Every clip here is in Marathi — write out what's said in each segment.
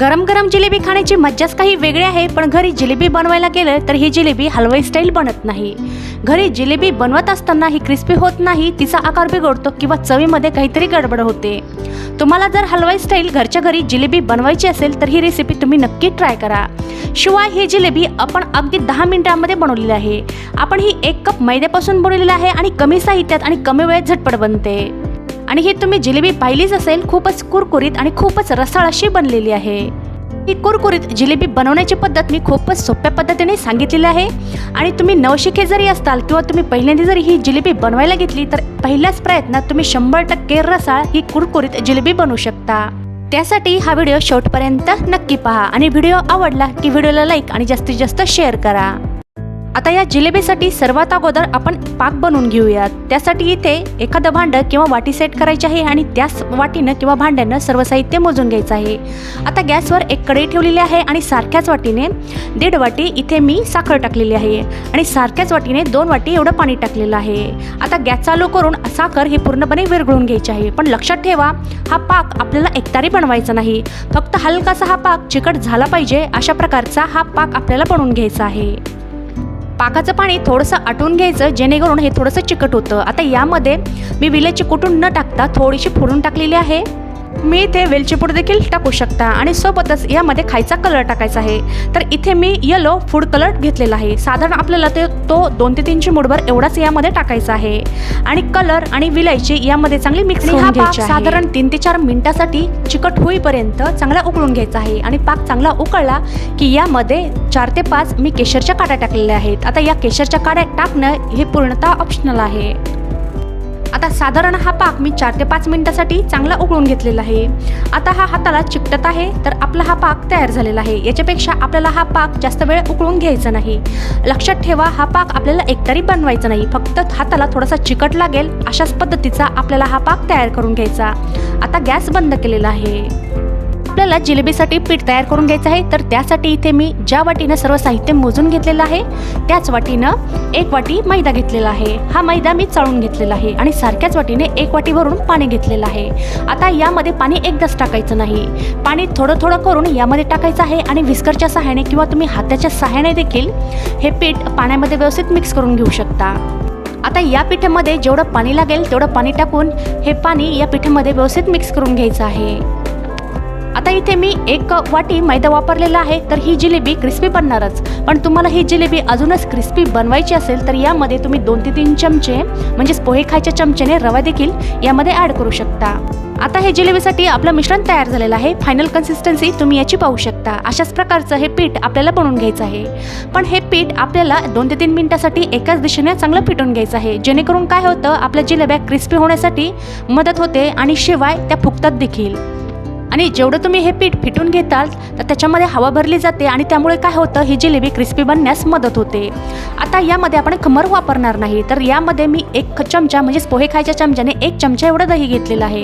गरम गरम जिलेबी खाण्याची मज्जाच काही वेगळी आहे पण घरी जिलेबी बनवायला गेलं तर ही जिलेबी हलवाई स्टाईल बनत नाही. घरी जिलेबी बनवत असताना ही क्रिस्पी होत नाही तिचा आकार बिघडतो किंवा चवीमध्ये काहीतरी गडबड होते. तुम्हाला जर हलवाई स्टाईल घरच्या घरी जिलेबी बनवायची असेल तर ही रेसिपी तुम्ही नक्की ट्राय करा. शिवाय ही जिलेबी आपण अगदी दहा मिनिटांमध्ये बनवलेली आहे. आपण ही एक कप मैद्यापासून बनवलेली आहे आणि कमी साहित्यात आणि कमी वेळेत झटपट बनते. आणि ही तुम्ही जिलेबी पाहिलीच असेल खूपच कुरकुरीत आणि खूपच रसाळ अशी बनलेली आहे. ही कुरकुरीत जिलेबी बनवण्याची पद्धत मी खूपच सोप्या पद्धतीने सांगितलेली आहे. आणि तुम्ही नवशिके जरी असताल किंवा तुम्ही पहिल्यांदा जरी ही जिलेबी बनवायला घेतली तर पहिल्याच प्रयत्नात तुम्ही शंभर टक्के रसाळ ही कुरकुरीत जिलेबी बनवू शकता. त्यासाठी हा व्हिडिओ शेवटपर्यंत नक्की पहा. आणि व्हिडिओ आवडला की व्हिडिओला लाईक आणि जास्तीत जास्त शेअर करा. आता या जिलेबीसाठी सर्वात अगोदर आपण पाक बनवून घेऊयात. त्यासाठी इथे एखादं भांडं किंवा वाटी सेट करायची आहे आणि त्याच वाटीनं किंवा भांड्यानं सर्व साहित्य मोजून घ्यायचं आहे. आता गॅसवर एक कढई ठेवलेली आहे आणि सारख्याच वाटीने दीड वाटी इथे मी साखर टाकलेली आहे आणि सारख्याच वाटीने दोन वाटी एवढं पाणी टाकलेलं आहे. आता गॅस चालू करून साखर ही पूर्णपणे विरघळून घ्यायची आहे. पण लक्षात ठेवा हा पाक आपल्याला एकतारी बनवायचा नाही. फक्त हलकासा हा पाक चिकट झाला पाहिजे अशा प्रकारचा हा पाक आपल्याला बनवून घ्यायचा आहे. पाकाचं पाणी थोडंसं आटून घ्यायचं जेणेकरून हे थोडंसं चिकट होतं. आता यामध्ये मी विल्याची कुटून न टाकता थोडीशी फोडून टाकलेली आहे. मी इथे वेलची पूड देखील टाकू शकता आणि सोबतच यामध्ये खायचा कलर टाकायचा आहे. तर इथे मी येलो फूड कलर घेतलेला आहे. साधारण आपल्याला ते तो दोन ते तीनशे मुठभर एवढाच यामध्ये टाकायचा आहे. आणि कलर आणि विलायची यामध्ये चांगली मिक्स हा पाक साधारण तीन ते चार मिनिटासाठी चिकट होईपर्यंत चांगला उकळून घ्यायचा आहे. आणि पाक चांगला उकळला की यामध्ये चार ते पाच मी केशरच्या काड्या टाकलेल्या आहेत. आता या केशरच्या काड्या टाकणं हे पूर्णतः ऑप्शनल आहे. आता साधारण हा पाक मी चार ते पाच मिनिटासाठी चांगला उकळून घेतलेला आहे. आता हा हाताला चिकटत आहे तर आपला हा पाक तयार झालेला आहे. याच्यापेक्षा आपल्याला हा पाक जास्त वेळ उकळून घ्यायचा नाही. लक्षात ठेवा हा पाक आपल्याला एकतरी बनवायचा नाही. फक्त हाताला थोडासा चिकट लागेल अशाच पद्धतीचा आपल्याला हा पाक तयार करून घ्यायचा. आता गॅस बंद केलेला आहे. आपल्याला जिलेबीसाठी पीठ तयार करून घ्यायचं आहे तर त्यासाठी इथे मी ज्या वाटीनं सर्व साहित्य मोजून घेतलेलं आहे त्याच वाटीनं एक वाटी मैदा घेतलेला आहे. हा मैदा मी चाळून घेतलेला आहे आणि सारख्याच वाटीने एक वाटी भरून पाणी घेतलेलं आहे. आता यामध्ये पाणी एकदाच टाकायचं नाही. पाणी थोडं थोडं करून यामध्ये टाकायचं आहे आणि विस्करच्या सहाय्याने किंवा तुम्ही हाताच्या सहाय्याने देखील हे पीठ पाण्यामध्ये व्यवस्थित मिक्स करून घेऊ शकता. आता या पिठामध्ये जेवढं पाणी लागेल तेवढं पाणी टाकून हे पाणी या पिठामध्ये व्यवस्थित मिक्स करून घ्यायचं आहे. आता इथे मी एक वाटी मैदा वापरलेला आहे तर ही जिलेबी क्रिस्पी बनणारच. पण तुम्हाला ही जिलेबी अजूनच क्रिस्पी बनवायची असेल तर यामध्ये तुम्ही दोन ते तीन चमचे म्हणजेच पोहे खायच्या चमचेने रवा देखील यामध्ये ॲड करू शकता. आता हे जिलेबीसाठी आपलं मिश्रण तयार झालेलं आहे. फायनल कन्सिस्टन्सी तुम्ही याची पाहू शकता. अशाच प्रकारचं हे पीठ आपल्याला बनवून घ्यायचं आहे. पण हे पीठ आपल्याला दोन ते तीन मिनिटासाठी एकाच दिशेने चांगलं पिटून घ्यायचं आहे. जेणेकरून काय होतं आपल्या जिलेब्या क्रिस्पी होण्यासाठी मदत होते आणि शिवाय त्या फुगतात देखील. आणि जेवढं तुम्ही हे पीठ फिटून घेताल तर त्याच्यामध्ये हवा भरली जाते आणि त्यामुळे काय होतं ही जिलेबी क्रिस्पी बनण्यास मदत होते. आता यामध्ये आपण खमर वापरणार नाही तर यामध्ये मी एक चमचा म्हणजेच पोहे खायच्या चमच्याने एक चमचा एवढं दही घेतलेलं आहे.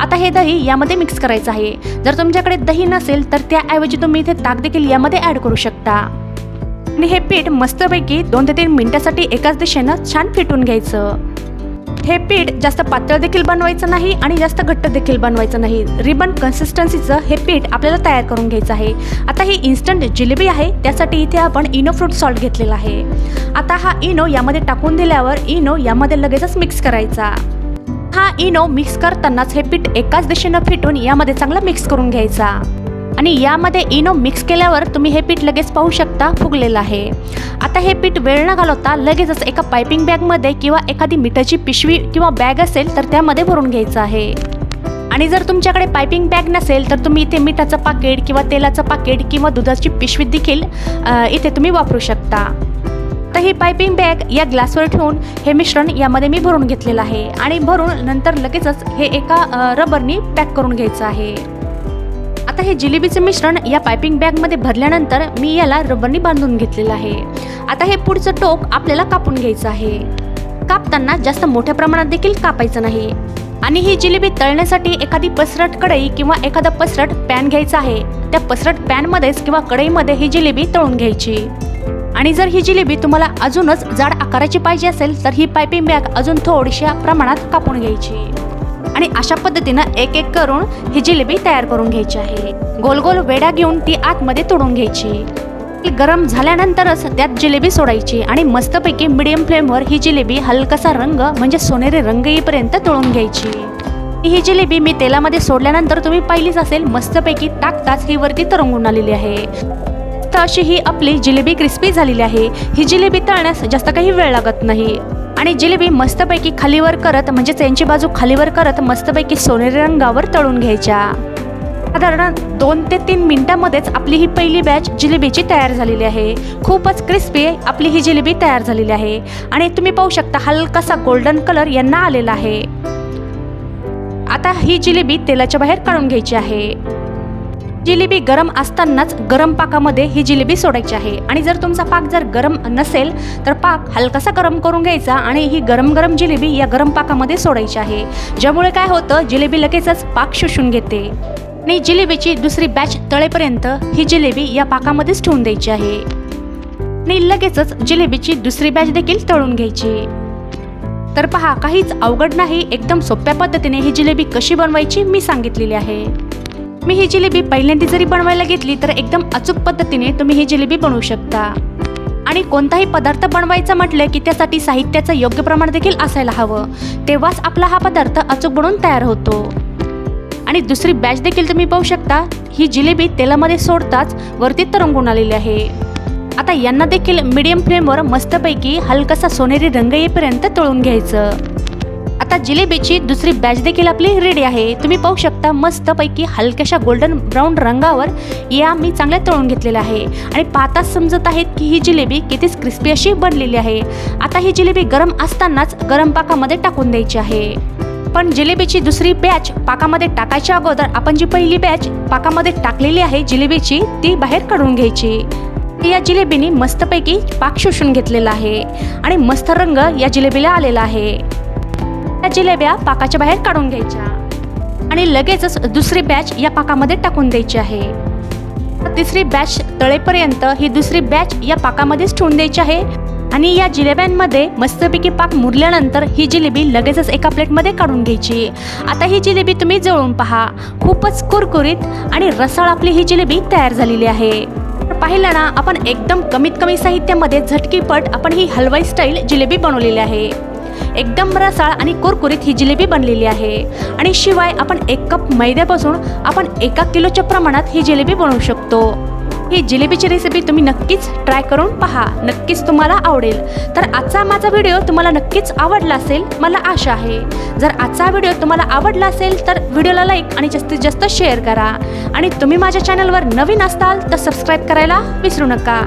आता हे दही यामध्ये मिक्स करायचं आहे. जर तुमच्याकडे दही नसेल तर त्याऐवजी तुम्ही इथे ताक देखील यामध्ये ॲड करू शकता. आणि हे पीठ मस्तपैकी दोन ते तीन मिनिटासाठी एकाच दिशेनं छान फिटून घ्यायचं. हे पीठ जास्त पातळ देखील बनवायचं नाही आणि जास्त घट्ट देखील बनवायचं नाही. रिबन कन्सिस्टन्सीचं हे पीठ आपल्याला तयार करून घ्यायचं आहे. आता ही इन्स्टंट जिलेबी आहे त्यासाठी इथे आपण इनो फ्रूट सॉल्ट घेतलेला आहे. आता हा इनो यामध्ये टाकून दिल्यावर इनो यामध्ये लगेचच मिक्स करायचा. हा इनो मिक्स करतानाच हे पीठ एकाच दिशेनं फिटून यामध्ये चांगला मिक्स करून घ्यायचा. आणि यामध्ये इनो मिक्स केल्यावर तुम्ही हे पीठ लगेच पाहू शकता फुगलेलं आहे. आता हे पीठ वेळ न घालवता लगेचच एका पायपिंग बॅगमध्ये किंवा एखादी मिठाची पिशवी किंवा बॅग असेल तर त्यामध्ये भरून घ्यायचं आहे. आणि जर तुमच्याकडे पायपिंग बॅग नसेल तर तुम्ही इथे मिठाचं पाकिट किंवा तेलाचं पाकिट किंवा दुधाची पिशवी देखील इथे तुम्ही वापरू शकता. तर ही पायपिंग बॅग या ग्लासवर ठेवून हे मिश्रण यामध्ये मी भरून घेतलेलं आहे. आणि भरून नंतर लगेचच हे एका रबरनी पॅक करून घ्यायचं आहे. आता हे जिलेबीचं मिश्रण या पायपिंग बॅगमध्ये भरल्यानंतर मी याला रबरनी बांधून घेतलेलं आहे. आता हे पुढचं टोक आपल्याला कापून घ्यायचं आहे. कापताना जास्त मोठ्या प्रमाणात देखील कापायचं नाही. आणि ही जिलेबी तळण्यासाठी एखादी पसरट कढई किंवा एखादा पसरट पॅन घ्यायचा आहे. त्या पसरट पॅनमध्येच किंवा कढईमध्ये ही जिलेबी तळून घ्यायची. आणि जर ही जिलेबी तुम्हाला अजूनच जाड आकाराची पाहिजे असेल तर ही पायपिंग बॅग अजून थोडीशा प्रमाणात कापून घ्यायची. आणि अशा पद्धतीनं एक एक करून ही जिलेबी तयार करून घ्यायची आहे. गोल गोल वेड्या घेऊन ती आतमध्ये तोडून घ्यायची. ती गरम झाल्यानंतरच त्यात जिलेबी सोडायची आणि मस्तपैकी मिडियम फ्लेमवर ही जिलेबी हलकासा रंग म्हणजे सोनेरी रंग येईपर्यंत तळून घ्यायची. ही जिलेबी मी तेलामध्ये सोडल्यानंतर तुम्ही पाहिलीच असेल मस्तपैकी टाकताच ही वरती तरंगून आलेली आहे. तर अशी ही आपली जिलेबी क्रिस्पी झालेली आहे. ही जिलेबी तळण्यास जास्त काही वेळ लागत नाही. आणि जिलेबी मस्तपैकी खालीवर करत म्हणजेच यांची बाजू खालीवर करत मस्तपैकी सोनेरी रंगावर तळून घ्यायच्या. साधारण दोन ते तीन मिनिटांमध्येच आपली ही पहिली बॅच जिलेबीची तयार झालेली आहे. खूपच क्रिस्पी आपली ही जिलेबी तयार झालेली आहे. आणि तुम्ही पाहू शकता हलकासा गोल्डन कलर यांना आलेला आहे. आता ही जिलेबी तेलाच्या बाहेर काढून घ्यायची आहे. जिलेबी गरम असतानाच गरम पाकामध्ये ही जिलेबी सोडायची आहे. आणि जर तुमचा पाक जर गरम नसेल तर पाक हलकासा गरम करून घ्यायचा आणि ही गरम गरम जिलेबी या गरम पाकामध्ये सोडायची आहे. ज्यामुळे काय होतं जिलेबी लगेचच पाक शोषून घेते. आणि जिलेबीची दुसरी बॅच तळेपर्यंत ही जिलेबी या पाकामध्येच ठेवून द्यायची आहे. आणि लगेचच जिलेबीची दुसरी बॅच देखील तळून घ्यायची. तर पहा काहीच अवघड नाही एकदम सोप्या पद्धतीने ही जिलेबी कशी बनवायची मी सांगितलेली आहे. मी ही जिलेबी पहिल्यांदा जरी बनवायला घेतली तर एकदम अचूक पद्धतीने तुम्ही ही जिलेबी बनवू शकता. आणि कोणताही पदार्थ बनवायचा म्हटलं की त्यासाठी साहित्याचं योग्य प्रमाण देखील असायला हवं. तेव्हाच आपला हा पदार्थ अचूक बनवून तयार होतो. आणि दुसरी बॅच देखील तुम्ही पाहू शकता ही जिलेबी तेलामध्ये सोडताच वरती तरंगून आलेली आहे. आता यांना देखील मीडियम फ्लेमवर मस्तपैकी हलकासा सोनेरी रंग येईपर्यंत तळून घ्यायचं. आता जिलेबीची दुसरी बॅच देखील आपली रेडी आहे. तुम्ही पाहू शकता मस्तपैकी हलक्याशा गोल्डन ब्राऊन रंगावर या मी चांगल्या तळून घेतलेल्या आहे. आणि पाहताच समजत आहेत की ही जिलेबी कितीच क्रिस्पी अशी बनलेली आहे. आता ही जिलेबी गरम असतानाच गरम पाकामध्ये टाकून द्यायची आहे. पण जिलेबीची दुसरी बॅच पाकामध्ये टाकायच्या अगोदर आपण जी पहिली बॅच पाकामध्ये टाकलेली आहे जिलेबीची ती बाहेर काढून घ्यायची. या जिलेबीने मस्तपैकी पाक शोषून घेतलेला आहे. आणि मस्त रंग या जिलेबीला आलेला आहे. या जिलेब्या पाकाच्या बाहेर काढून घ्यायच्या. आणि लगेचच दुसरी बॅच या पाकामध्ये टाकून द्यायची आहे. तिसरी बॅच तळेपर्यंत ही दुसरी बॅच या पाकामध्येच ठेवून द्यायची आहे. आणि या जिलेब्यांमध्ये मस्तपैकी पाक मुरल्यानंतर ही जिलेबी लगेचच एका प्लेटमध्ये काढून घ्यायची. आता ही जिलेबी तुम्ही जळून पहा. खूपच कुरकुरीत आणि रसाळ आपली ही जिलेबी तयार झालेली आहे. तर पाहिलं ना आपण एकदम कमीत कमी साहित्यामध्ये झटकीपट आपण ही हलवाई स्टाईल जिलेबी बनवलेली आहे. एकदम रसाळ आणि कुरकुरीत ही जिलेबी बनलेली आहे. आणि शिवाय आपण एक कप मैद्यापासून आपण एका किलोच्या प्रमाणात ही जिलेबी बनवू शकतो. ही जिलेबीची रेसिपी तुम्ही नक्कीच ट्राय करून पहा. नक्कीच तुम्हाला आवडेल. तर आजचा माझा व्हिडिओ तुम्हाला नक्कीच आवडला असेल मला आशा आहे. जर आजचा व्हिडिओ तुम्हाला आवडला असेल तर व्हिडिओला लाईक आणि जास्तीत जास्त शेअर करा. आणि तुम्ही माझ्या चॅनलवर नवीन असताल तर सबस्क्राईब करायला विसरू नका.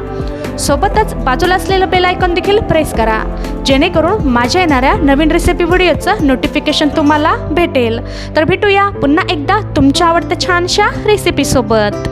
सोबतच बाजूला असलेलं बेल आयकॉन देखील प्रेस करा. जेणेकरून माझ्या येणाऱ्या नवीन रेसिपी व्हिडिओचं नोटिफिकेशन तुम्हाला भेटेल. तर भेटूया पुन्हा एकदा तुमच्या आवडत्या छानशा रेसिपीसोबत